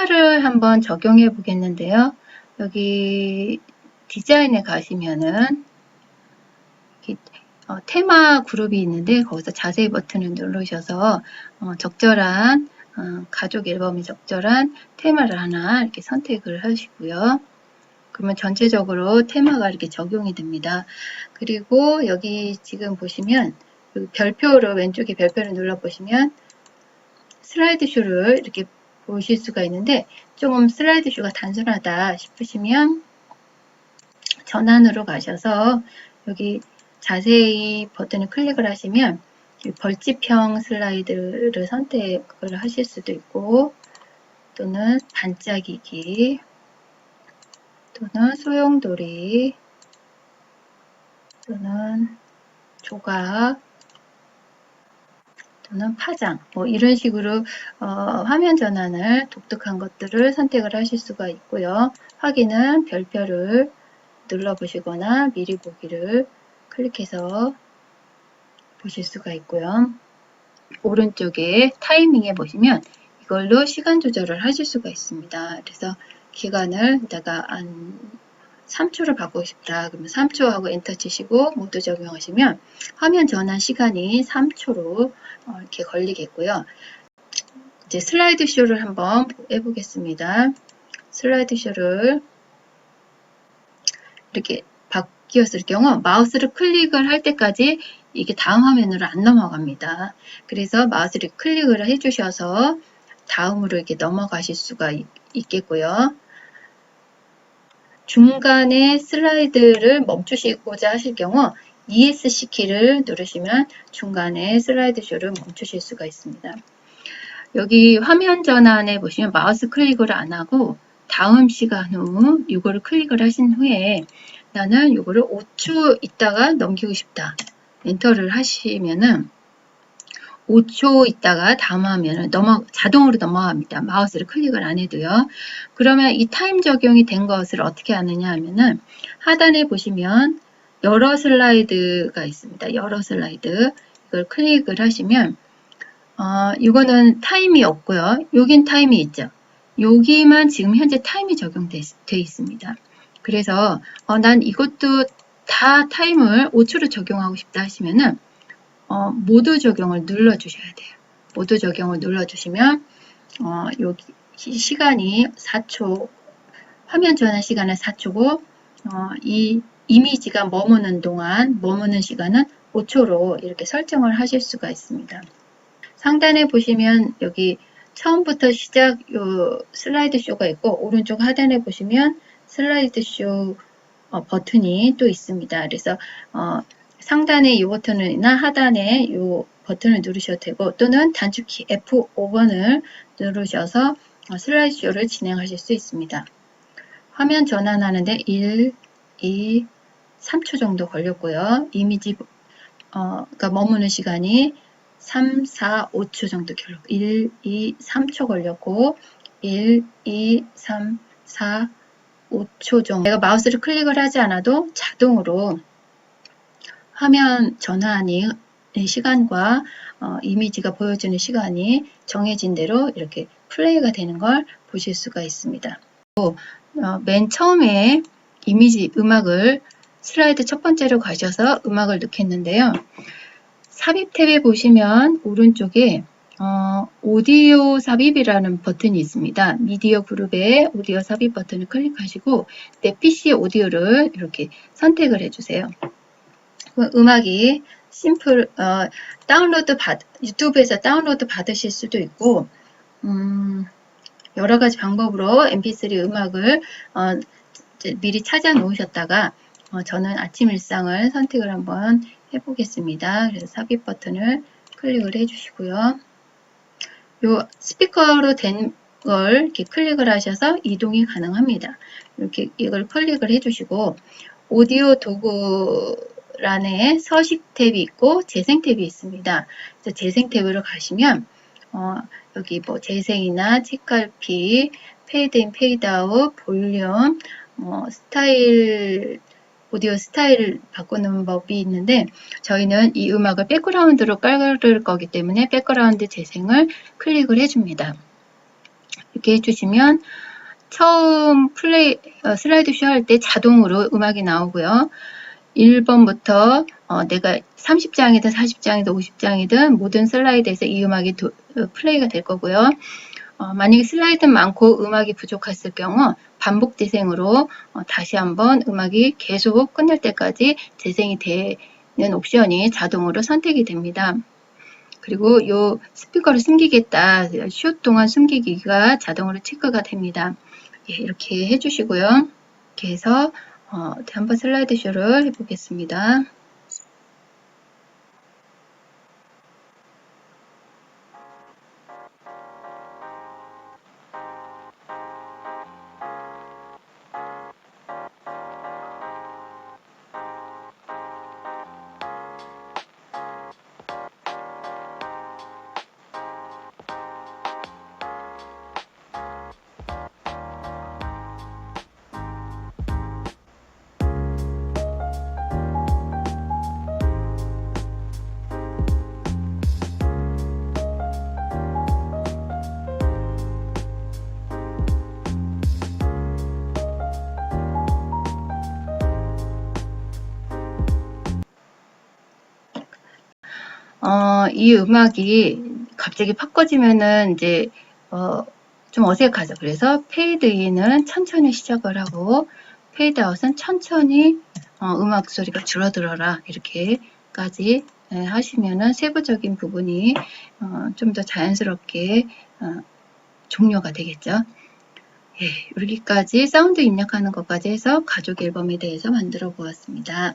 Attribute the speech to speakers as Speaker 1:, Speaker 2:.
Speaker 1: 테마를 한번 적용해 보겠는데요. 여기 디자인에 가시면은 어, 테마 그룹이 있는데 거기서 자세히 버튼을 누르셔서 어, 적절한 어, 가족 앨범에 적절한 테마를 하나 이렇게 선택을 하시고요. 그러면 전체적으로 테마가 이렇게 적용이 됩니다. 그리고 여기 지금 보시면 여기 별표로 왼쪽에 별표를 눌러 보시면 슬라이드 쇼를 이렇게 보실 수가 있는데 조금 슬라이드 쇼가 단순하다 싶으시면 전환으로 가셔서 여기 자세히 버튼을 클릭을 하시면 이 벌집형 슬라이드를 선택을 하실 수도 있고 또는 반짝이기 또는 소용돌이 또는 조각 또는 파장 뭐 이런 식으로 어, 화면 전환을 독특한 것들을 선택을 하실 수가 있고요. 확인은 별표를 눌러 보시거나 미리 보기를 클릭해서 보실 수가 있고요. 오른쪽에 타이밍에 보시면 이걸로 시간 조절을 하실 수가 있습니다. 그래서 기간을 내가 한 3초를 바꾸고 싶다. 그러면 3초 하고 엔터 치시고 모두 적용하시면 화면 전환 시간이 3초로 어, 이렇게 걸리겠고요. 이제 슬라이드 쇼를 한번 해보겠습니다. 슬라이드 쇼를 이렇게 바뀌었을 경우 마우스를 클릭을 할 때까지 이게 다음 화면으로 안 넘어갑니다. 그래서 마우스를 클릭을 해주셔서 다음으로 이렇게 넘어가실 수가 있, 있겠고요. 중간에 슬라이드를 멈추시고자 하실 경우 ESC 키를 누르시면 중간에 슬라이드 쇼를 멈추실 수가 있습니다. 여기 화면 전환에 보시면 마우스 클릭을 안 하고 다음 시간 후 이거를 클릭을 하신 후에 나는 이거를 5초 있다가 넘기고 싶다. 엔터를 하시면은 5초 있다가 다음 화면을 넘어 자동으로 넘어갑니다. 마우스를 클릭을 안 해도요. 그러면 이 타임 적용이 된 것을 어떻게 하느냐 하면은 하단에 보시면 여러 슬라이드가 있습니다. 여러 슬라이드 이걸 클릭을 하시면 어, 이거는 타임이 없고요. 여긴 타임이 있죠. 여기만 지금 현재 타임이 적용돼 있습니다. 그래서 어, 난 이것도 다 타임을 5초로 적용하고 싶다 하시면은 어, 모두 적용을 눌러 주셔야 돼요. 모두 적용을 눌러 주시면 어, 여기 시간이 4초 화면 전환 시간은 4초고 어, 이 이미지가 머무는 동안 머무는 시간은 5초로 이렇게 설정을 하실 수가 있습니다. 상단에 보시면 여기 처음부터 시작 요 슬라이드 쇼가 있고 오른쪽 하단에 보시면 슬라이드 쇼 어, 버튼이 또 있습니다. 그래서 어, 상단에 이 버튼이나 하단에 이 버튼을 누르셔도 되고 또는 단축키 F5번을 누르셔서 어, 슬라이드 쇼를 진행하실 수 있습니다. 화면 전환하는데 1, 2, 3초 정도 걸렸고요. 이미지 어, 그러니까 머무는 시간이 3, 4, 5초 정도 걸렸고 1, 2, 3초 걸렸고 1, 2, 3, 4, 5초 정도 내가 마우스를 클릭을 하지 않아도 자동으로 화면 전환이 시간과 어, 이미지가 보여주는 시간이 정해진 대로 이렇게 플레이가 되는 걸 보실 수가 있습니다. 또, 어, 맨 처음에 이미지 음악을 슬라이드 첫 번째로 가셔서 음악을 넣겠는데요. 삽입 탭에 보시면 오른쪽에 어, 오디오 삽입이라는 버튼이 있습니다. 미디어 그룹에 오디오 삽입 버튼을 클릭하시고 내 PC 오디오를 이렇게 선택을 해주세요. 음악이 심플 어, 다운로드 받 유튜브에서 다운로드 받으실 수도 있고 음, 여러 가지 방법으로 mp3 음악을 어, 미리 찾아 놓으셨다가 어, 저는 아침 일상을 선택을 한번 해보겠습니다. 그래서 삽입 버튼을 클릭을 해주시고요. 요 스피커로 된 걸 이렇게 클릭을 하셔서 이동이 가능합니다. 이렇게 이걸 클릭을 해주시고 오디오 도구 란에 서식 탭이 있고 재생 탭이 있습니다. 그래서 재생 탭으로 가시면 어, 여기 뭐 재생이나 책갈피, 페이드인, 페이드아웃, 볼륨, 뭐 스타일 오디오 스타일을 바꾸는 법이 있는데 저희는 이 음악을 백그라운드로 깔을 거기 때문에 백그라운드 재생을 클릭을 해줍니다. 이렇게 해주시면 처음 플레이 어, 슬라이드 쇼 할 때 자동으로 음악이 나오고요. 1번부터 어, 내가 30장이든 40장이든 50장이든 모든 슬라이드에서 이 음악이 도- 어, 플레이가 될 거고요. 어, 만약에 슬라이드 많고 음악이 부족했을 경우 반복 재생으로 어, 다시 한번 음악이 계속 끝날 때까지 재생이 되는 옵션이 자동으로 선택이 됩니다. 그리고 요 스피커를 숨기겠다. 쇼 동안 숨기기가 자동으로 체크가 됩니다. 예, 이렇게 해주시고요. 이렇게 해서 어, 한번 슬라이드 쇼를 해보겠습니다. 어, 이 음악이 갑자기 바꿔지면은 이제 어, 좀 어색하죠. 그래서 페이드 인은 천천히 시작을 하고 페이드 아웃은 천천히 어, 음악 소리가 줄어들어라 이렇게까지 예, 하시면은 세부적인 부분이 어, 좀 더 자연스럽게 어, 종료가 되겠죠. 예, 여기까지 사운드 입력하는 것까지 해서 가족 앨범에 대해서 만들어 보았습니다.